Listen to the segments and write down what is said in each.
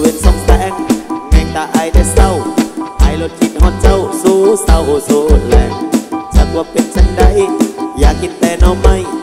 เวนสองแสงแมงตาไอแต่เศร้าไอรถคิดฮอดเจ้าสู้เศร้าสู้แลงจักว่าเป็นฉันใดอยากกินแต่น้อไม่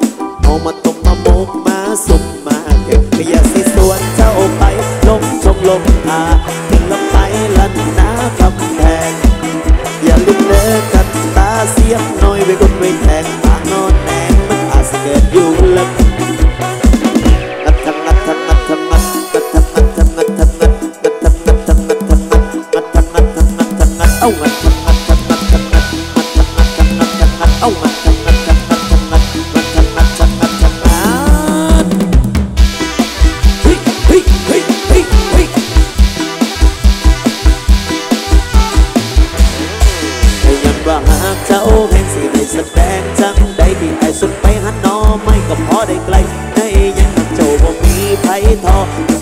ใดที่ไอ้สุดไปหันนอไม่ก็พอได้ไกลให้ยังกับเจ้าบ่มีไผทอ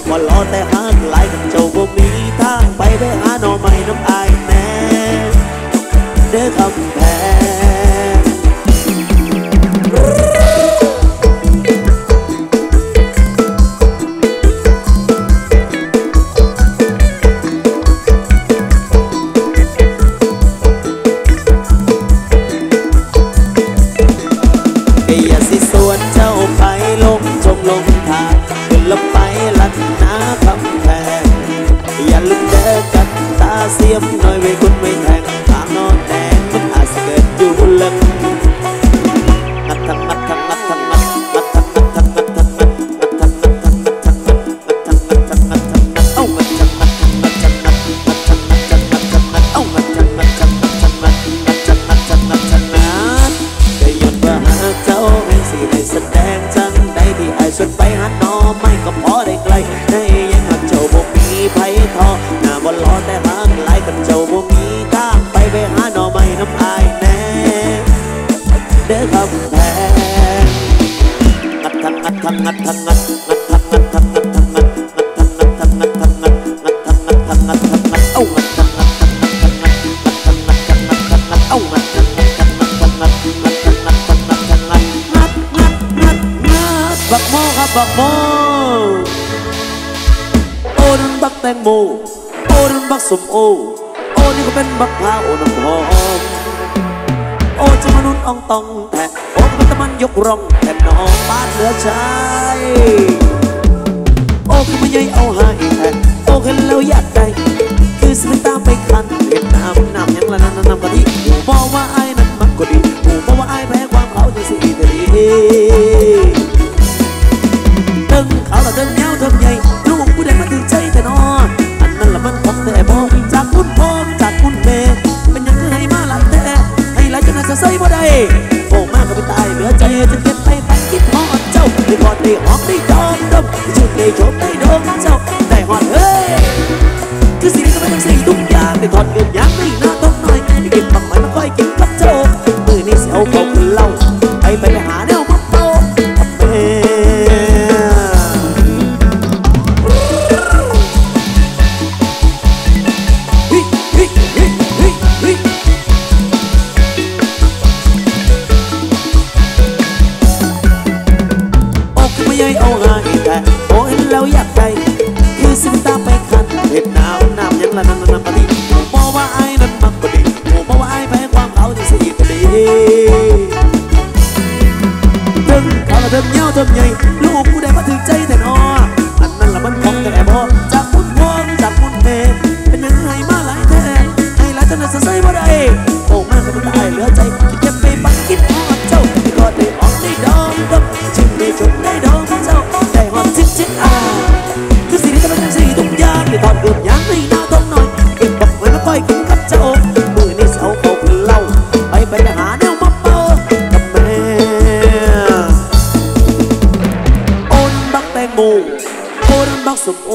ว่ารอแต่หากหลายกับเจ้าบ่มีทางไปไปหาหนอไม่น้ำอายแน่เด้อคำแพำไปลัดนาคำแพงอย่าลืมเด้อกันตาเสียมหน่อยไว้คุณไม่แทงตามนอนแดงมันอาจเกิดอยู่ลึก ทังงัดทังงัดทัดทังงัดทังงัดทังงัดงัดทังงัดทังงัดทัดทังงัดทังงัดทังงัดเอ้างัดทังงัดทังงัดทังงัดงัดทังงัดทังงัดทังงัดเอ้างัดทังงัดทังงัดทังงัดงัดทังงัดทังงัดทังงัดงัดงัดงัดงัดบักโมครับบักโมโอ้นั่นบักแตงโมโอ้นั่นบักส้มโอโอ้นี่ก็เป็นบักพร้าวโอ้น้ำหอมโอ้จะมนุษย์อองตองแท้โอ้ มันยกร่องแต่น้องบ้านเหลือชายโอ้คือไม่ใหญ่เอาหายแทนโอ้คือแล้วอยากได้คือสิเป็นตามไป ពេលអស់ទីដងដុំជើងពេលជប់ទីដងចោ ใหญ่เอาหายแต่โอ้เห็นแล้วอยากได้คือสิ่งตาไปคันเห็นน้ำน้ำยังละนั่นนั่นก็ดีมองว่าไอ้นั้นมันก็ดีโมองว่าไอ้แพ้ความเขาที่สิก็ดีถึงเขาละเทิมเงาเทิมใหญ่ลูกผู้ใดมาถึงใจแต่นออันนั้นละมันของแต่พอจากมุนพองจากมุนเมเป็นยังไงมาหลายแท้ให้หลายจนจะใส่บ่ได้โอ้มากก็ไม่ได้เหลือใจที่เก็บไปปันคิด สมโอ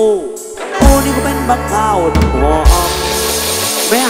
โอนี่ก็เป็นบักข้าวน้ำหอม